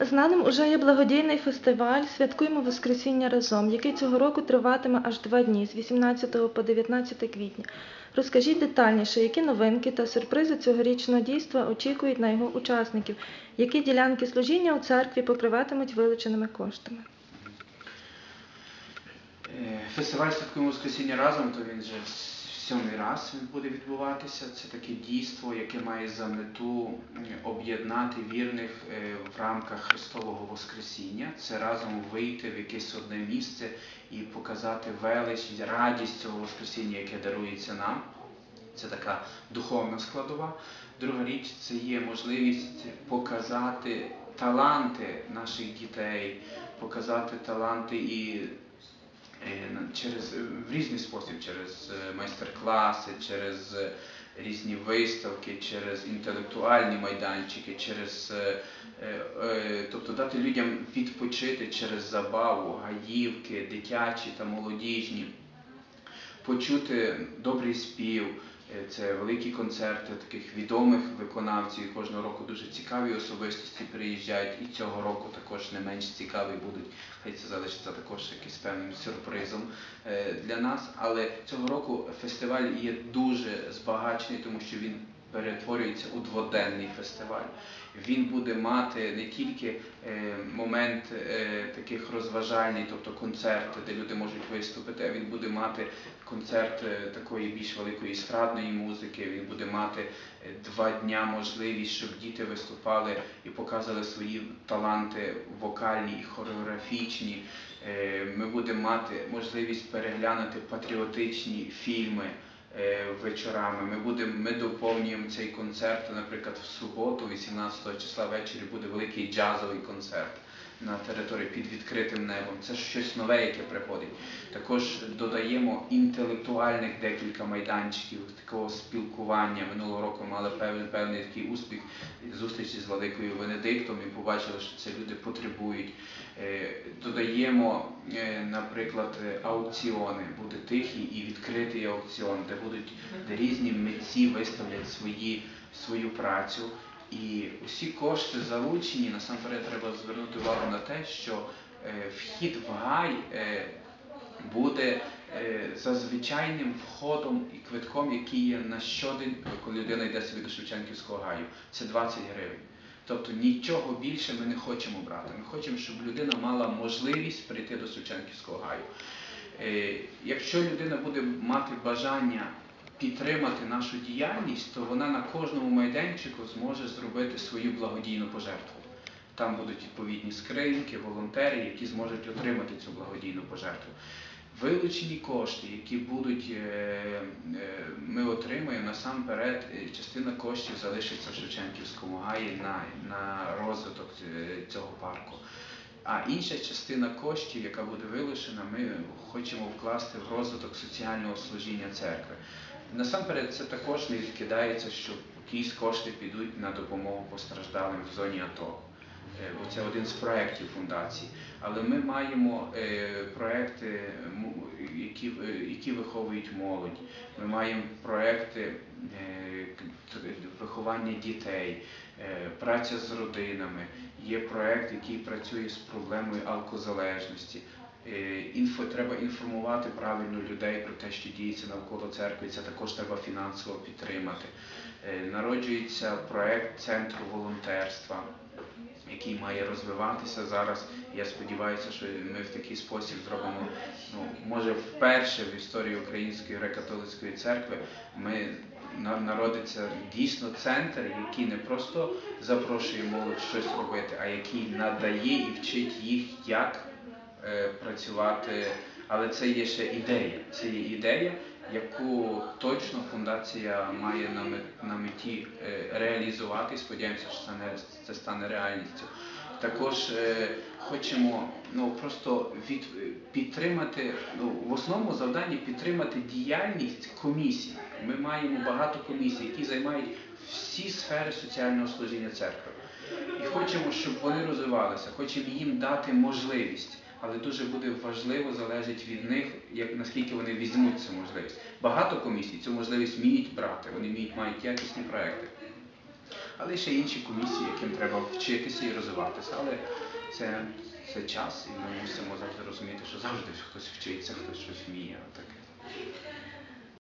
Знаним уже є благодійний фестиваль Святкуємо Воскресіння разом, який цього року триватиме аж два дні з 18 по 19 квітня. Розкажіть детальніше, які новинки та сюрпризи цьогорічного дійства очікують на його учасників, які ділянки служіння у церкві покриватимуть вилученими коштами. Е, Фестиваль Святкуємо Воскресіння разом, то він вже в сьомий раз він буде відбуватися. Це таке дійство, яке має за мету об'єднати вірних е, в рамках Христового Воскресіння. Це разом вийти в якесь одне місце і показати велич, радість цього Воскресіння, яке дарується нам. Це така духовна складова. Друга річ це є можливість показати таланти наших дітей, показати таланти і через е, в різний спосіб, через е, майстер-класи, через е, різні виставки, через інтелектуальні майданчики, через е, е, е, тобто дати людям відпочити через забаву, гаївки, дитячі та молодіжні, почути добрий спів. Е, Це великі концерти таких відомих виконавців. Кожного року дуже цікаві особистості приїжджають, і цього року також не менш цікаві будуть. Хай це залишиться також якийсь певним сюрпризом е, для нас. Але цього року фестиваль є дуже збагачений, тому що він перетворюється у дводенний фестиваль. Він буде мати не тільки е, момент е, таких розважальний, тобто концерти, де люди можуть виступити, а він буде мати концерт е, такої більш великої естрадної музики. Він буде мати два дня можливість, щоб діти виступали і показували свої таланти вокальні і хореографічні. Ми будемо мати можливість переглянути патріотичні фільми вечорами. Ми будемо, ми доповнюємо цей концерт, наприклад, в суботу, 18 числа ввечері буде великий джазовий концерт на території під відкритим небом. Це щось нове, яке приходить. Також додаємо інтелектуальних декілька майданчиків такого спілкування. Минулого року мали певний, певний такий успіх зустрічі з владикою Венедиктом і побачили, що це люди потребують. Е, Додаємо, е, наприклад, аукціони. Буде тихий і відкритий аукціон, де будуть де різні митці виставлять свої, свою працю. І усі кошти залучені, насамперед треба звернути увагу на те, що е, вхід в гай е, буде е, за звичайним входом і квитком, який є на щодень, коли людина йде собі до Шевченківського гаю. Це 20 гривень. Тобто нічого більше ми не хочемо брати. Ми хочемо, щоб людина мала можливість прийти до Шевченківського гаю. Якщо людина буде мати бажання підтримати нашу діяльність, то вона на кожному майданчику зможе зробити свою благодійну пожертву. Там будуть відповідні скриньки, волонтери, які зможуть отримати цю благодійну пожертву. Вилучені кошти, які будуть, е, е, ми отримаємо насамперед, е, частина коштів залишиться в Шевченківському гаї на, на розвиток цього парку. А інша частина коштів, яка буде вилучена, ми хочемо вкласти в розвиток соціального служіння церкви. Насамперед, це також не відкидається, що якісь кошти підуть на допомогу постраждалим в зоні АТО. Е, це один з проєктів фундації. Але ми маємо е, проекти, які, е, які виховують молодь. Ми маємо проекти к- виховання дітей, праця з родинами. Є проект, який працює з проблемою алкозалежності. Е, Інфо треба інформувати правильно людей про те, що діється навколо церкви. Це також треба фінансово підтримати. Е, Народжується проект центру волонтерства, який має розвиватися зараз. Я сподіваюся, що ми в такий спосіб зробимо. Ну може вперше в історії Української греко-католицької церкви ми народиться дійсно центр, який не просто запрошує молодь щось робити, а який надає і вчить їх, як працювати. Але це є ще ідея. Це є ідея, яку точно фундація має на меті е, реалізувати. Сподіваємося, що це стане реальністю. Також е, хочемо ну просто від підтримати ну в основному завданні підтримати діяльність комісій. Ми маємо багато комісій, які займають всі сфери соціального служіння церкви. І хочемо, щоб вони розвивалися, хочемо їм дати можливість. Але дуже буде важливо залежить від них, як наскільки вони візьмуть цю можливість. Багато комісій цю можливість вміють брати, вони вміють мають якісні проекти. але ще інші комісії, яким треба вчитися і розвиватися. Але це, це час, і ми мусимо завжди розуміти, що завжди хтось вчиться, хтось щось вміє. Так